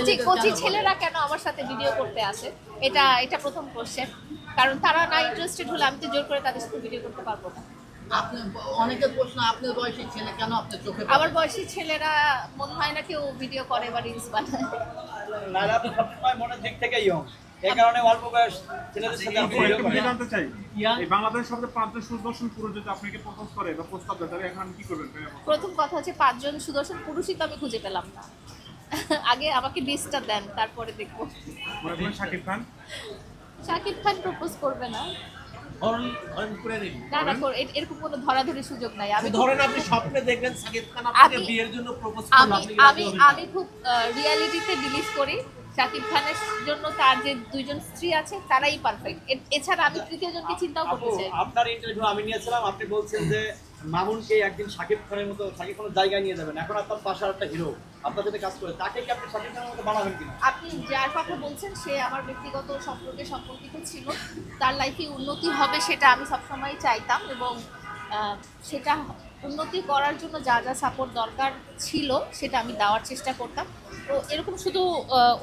কচি কচি ছেলেরা কেন আমার সাথে ভিডিও করতে আসে? এটা এটা প্রথম কোশ্চেন কারণ তারা না ইন্টারেস্টেড হলে আমি তো জোর করে তাদের সাথে ভিডিও করতে পারব না। অনেকের প্রশ্ন আপনার বয়সী ছেলে কেন আপনার চোখে আমার বয়সী ছেলেরা মনে হয় না কেউ ভিডিও করে বা রিলস বানায়। সবসময় মনের দিক থেকে ইয়ং এই কারণে অল্প বয়স ছেলেদের সাথে জানতে চাই। এই সবচেয়ে পাঁচজন সুদর্শন পুরুষ যদি আপনাকে প্রপোজ করে বা প্রস্তাব দেয় তাহলে এখন কি করবেন? প্রথম কথা হচ্ছে পাঁচজন সুদর্শন পুরুষই তো আমি খুঁজে পেলাম না। আগে আমাকে লিস্টটা দেন তারপরে দেখব। শাকিব খান। শাকিব খান প্রপোজ করবে না। না না কর- এরকম কোনো ধরাধরি সুযোগ নাই। আমি ধরেন আপনি স্বপ্নে দেখলেন সাকিব খান আপনাকে আমি- বিয়ের জন্য প্রপোজ করল আমি আপনি আমি আমি খুব রিয়ালিটিতে বিলিভ করি। শাকিব খানের জন্য তার যে দুইজন স্ত্রী আছে তারাই পারফেক্ট এছাড়া আমি তৃতীয় জনকে চিন্তাও করতে চাই আপনার ইন্টারভিউ আমি নিয়েছিলাম আপনি বলছেন যে মামুনকে একদিন শাকিব খানের মতো, শাকিব খানের জায়গায় নিয়ে যাবেন। এখন আপনার পাশে একটা হিরো আপনার সাথে কাজ করে। তাকে কি আপনি শাকিব খানের মতো বানাবেন কিনা? আপনি যার কথা বলছেন, সে আমার ব্যক্তিগত সম্পর্কে সম্পর্কিত ছিল। তার লাইফে উন্নতি হবে সেটা আমি সবসময় চাইতাম এবং সেটা উন্নতি করার জন্য যা যা সাপোর্ট দরকার ছিল সেটা আমি দেওয়ার চেষ্টা করতাম। তো এরকম শুধু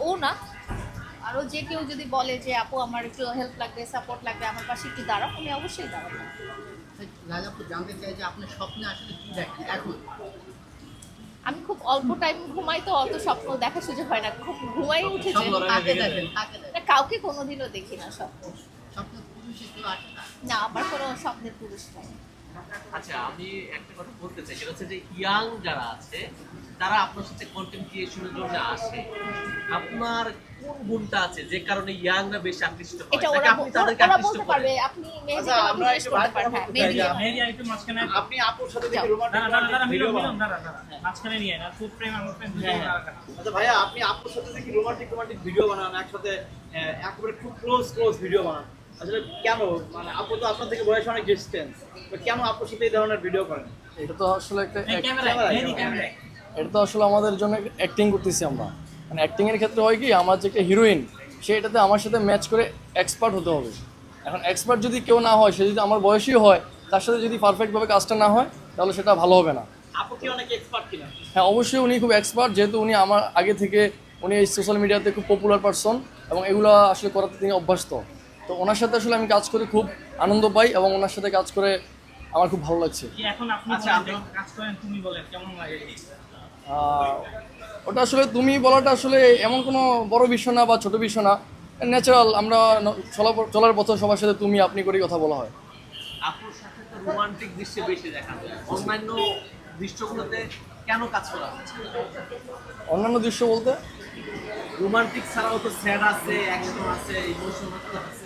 ও না, আরও যে কেউ যদি বলে যে, আপু, আমার একটু হেল্প লাগবে সাপোর্ট লাগবে, আমার পাশে একটু দাঁড়াও, আমি অবশ্যই দাঁড়াবো। রাজাপুর জানতে চাই যে আপনি স্বপ্নে আসলে কি দেখেন এখন। আমি খুব অল্প টাইম ঘুমাই তো অত স্বপ্ন দেখার সুযোগ হয় না। খুব ঘুমাই না, কাউকে কোনোদিনও দেখি না স্বপ্ন। স্বপ্ন পুরুষে না আমার কোনো স্বপ্নের পুরুষ নাই। আচ্ছা আমি একটা কথা বলতে চাই সেটা হচ্ছে যে ইয়াং যারা আছে তারা আপনার সাথে কন্টেন্ট ক্রিয়েশনের জন্য আসে। আপনার কোন গুণটা আছে? যে কারণে ইয়াংরা বেশি আকৃষ্ট হয় এটা ওরা আপনি তাদেরকে আকৃষ্ট পারবে আপনি আচ্ছা, আমরা একটু করতে ভাগ হ্যাঁ বলতে চাই যে মেহেদি মেহেদি একটু মাঝখানে আপনি আপুর সাথে দেখি দাঁড়া দাঁড়া দাঁড়া ভিডিও মিলন মিলন দাঁড়া দাঁড়া মাঝখানে নিয়ে না খুব প্রেম আমার প্রেম হ্যাঁ, হ্যাঁ। আচ্ছা ভাইয়া আপনি আপুর সাথে দেখি রোমান্টিক রোমান্টিক ভিডিও বানান একসাথে আহ, একেবারে খুব ক্লোজ ক্লোজ ভিডিও বানান। আসলে কেন মানে আপু তো আপনার থেকে বয়স অনেক ডিস্টেন্স তো কেন আপুর সাথে এই ধরনের ভিডিও করেন? এটা তো আসলে একটা এটা তো আসলে আমাদের জন্য অ্যাক্টিং করতেছি আমরা। মানে অ্যাক্টিং এর ক্ষেত্রে হয় কি আমার যে একটা হিরোইন সে এটাতে আমার সাথে ম্যাচ করে এক্সপার্ট হতে হবে। এখন এক্সপার্ট যদি কেউ না হয় সে যদি আমার বয়সী হয় তার সাথে যদি পারফেক্টভাবে কাজটা না হয় তাহলে সেটা ভালো হবে না। আপু কি অনেক এক্সপার্ট কিনা? হ্যাঁ অবশ্যই উনি খুব এক্সপার্ট যেহেতু উনি আমার আগে থেকে উনি এই সোশ্যাল মিডিয়াতে খুব পপুলার পারসন এবং এগুলো আসলে করাতে তিনি অভ্যস্ত। তো ওনার সাথে আসলে আমি কাজ করে খুব আনন্দ পাই এবং ওনার সাথে কাজ করে আমার খুব ভালো লাগছে। কি এখন আপনি আচ্ছা, বলেন, আমরা- যখন কাজ করেন তুমি বলেন কেমন লাগে? আহ, ওটা আসলে তুমি বলাটা আসলে এমন কোনো বড় বিষয় না বা ছোট বিষয় না। ন্যাচারাল আমরা চলা চলার পথে সবার সাথে তুমি আপনি করে কথা বলা হয়। আপুর সাথে তো রোমান্টিক দৃশ্যে বেশি দেখা যায়। অন্যান্য দৃশ্যগুলোতে কেন কাজ করা অন্যান্য দৃশ্য বলতে? রোমান্টিক ছাড়াও তো স্যাড আছে অ্যাকশন আছে ইমোশন আছে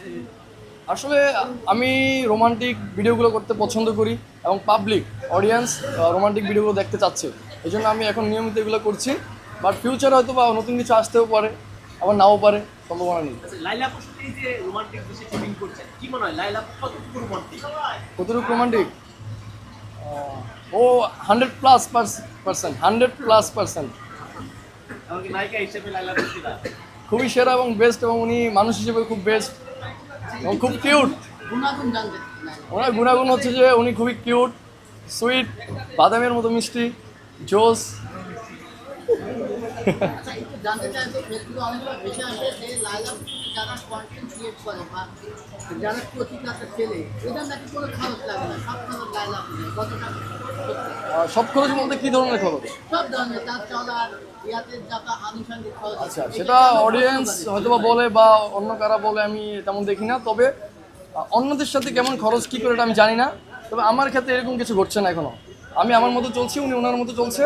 আসলে আমি রোমান্টিক ভিডিওগুলো করতে পছন্দ করি এবং পাবলিক অডিয়েন্স রোমান্টিক ভিডিওগুলো দেখতে চাচ্ছে। এই জন্য আমি এখন নিয়মিত এগুলো করছি। বাট ফিউচারে হয়তো বা নতুন কিছু আসতেও পারে আবার নাও পারে সম্ভাবনা নেই। আচ্ছা কতটুকু রোমান্টিক ও hundred plus percent hundred plus percent খুবই সেরা এবং বেস্ট এবং উনি মানুষ হিসেবে খুব বেস্ট এবং খুব কিউট ওনার গুণাগুণ হচ্ছে যে উনি খুবই কিউট সুইট বাদামের মতো মিষ্টি, জোস। আচ্ছা জানতে চাই যারা কন্টেন্ট ক্রিয়েট করে বা যারা এদের নাকি কোনো খরচ লাগে না সব খরচ লাইলা কত টাকা আহ, সব খরচ বলতে কী ধরনের খরচ? সব ধরনের তার চলার। আচ্ছা সেটা অডিয়েন্স হয়তো বা বলে বা অন্য কারা বলে আমি তেমন দেখি না। তবে অন্যদের সাথে কেমন খরচ কী করে এটা আমি জানি না। তবে আমার ক্ষেত্রে এরকম কিছু ঘটছে না এখনও। আমি আমার মতো চলছি উনি ওনার মতো চলছে।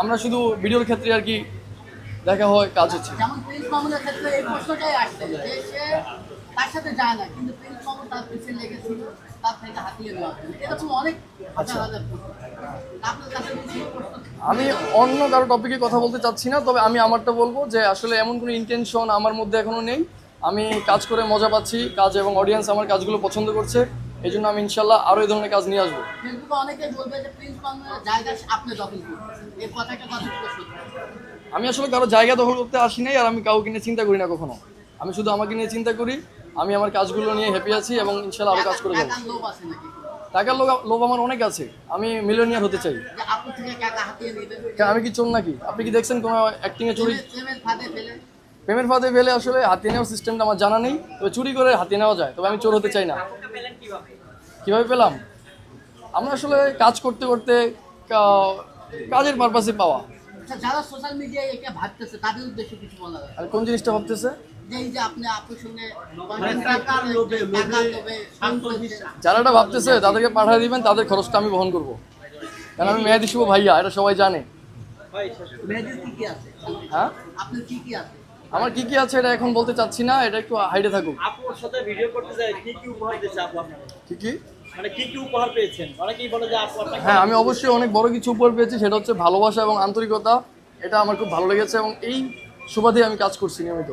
আমরা শুধু ভিডিওর ক্ষেত্রে আর কি দেখা হয় কাজ হচ্ছে। যেমন প্রিন্স মামুনের ক্ষেত্রে এই প্রশ্নটাই আসছে যে সে তার সাথে যায় না কিন্তু প্রিন্স মামুন তার পিছিয়ে লেগেছিল তার থেকে হাতিয়ে নেওয়া। এরকম অনেক হাজার হাজার প্রশ্ন। আপনার কাছে কি কোনো প্রশ্ন? আমি অন্য কারও টপিকে কথা বলতে চাচ্ছি না তবে আমি আমারটা বলব যে আসলে এমন কোনো ইন্টেনশন আমার মধ্যে এখনও নেই। আমি কাজ করে মজা পাচ্ছি কাজ এবং অডিয়েন্স আমার কাজগুলো পছন্দ করছে। এই জন্য আমি ইনশাল্লাহ আরও এই ধরনের কাজ নিয়ে আসব। অনেকেই বলবে যে প্রিন্স জায়গা আপনি দখল এই কথাটা আমি আসলে কারও জায়গা দখল করতে আসি নাই আর আমি কাউকে নিয়ে চিন্তা করি না কখনো। আমি শুধু আমাকে নিয়ে চিন্তা করি আমি আমার কাজগুলো নিয়ে হ্যাপি আছি এবং ইনশাল্লাহ আরও কাজ করে যাব। একার লোভ আছে নাকি? টাকার লোভ লোভ আমার অনেক আছে। আমি মিলিয়নিয়ার হতে চাই। যে আপনি থেকে টাকা হাতিয়ে নেবেন কে- আমি কি চোর নাকি? আপনি কি দেখছেন কোনো অ্যাক্টিংয়ে চুরি? প্রেমের- প্রেমের ফাঁদে ফেলে। পেমেন্ট ফাঁদে ফেলে আসলে হাতিয়ে নেওয়ার সিস্টেমটা আমার জানা নেই। তবে চুরি করে হাতিয়ে নেওয়া যায়। তবে আমি চোর হতে চাই না। কীভাবে? পেলাম? আমরা আসলে কাজ করতে করতে কাজের পারপাসে পাওয়া। আচ্ছা যারা সোশ্যাল মিডিয়ায় এটা ভাবতেছে তাদের উদ্দেশ্যে কিছু বলা যায় আর কোন জিনিসটা ভাবতেছে? যারাটা এই যে আপনি আপনার সঙ্গে মানে টাকার লোভে, লোভে টাকার লোভে শান্ত ফোন হিসা- করছে। যারা এটা ভাবতেছে তাদেরকে পাঠিয়ে দিবেন তাদের খরচটা আমি বহন করব। কারণ আমি মেয়াদি শুভ ভাইয়া এটা সবাই জানে। ভাই শেষ করুন। মেয়েদের কি কি আছে? হ্যাঁ? আপনার কি কি আছে? আমার কি কি আছে এটা এখন বলতে চাচ্ছি না এটা একটু হাইডে থাকুক। আপুর সাথে ভিডিও করতে চাই কি কি উপহার দিয়েছে আপু আপনাকে কি কি? মানে কি কি উপহার পেয়েছেন? অনেকেই বলে যে আপু আপনাকে হ্যাঁ আমি অবশ্যই অনেক বড় কিছু উপহার পেয়েছি সেটা হচ্ছে ভালোবাসা এবং আন্তরিকতা। এটা আমার খুব ভালো লেগেছে এবং এই সুবাদে আমি কাজ করছি নিয়মিত।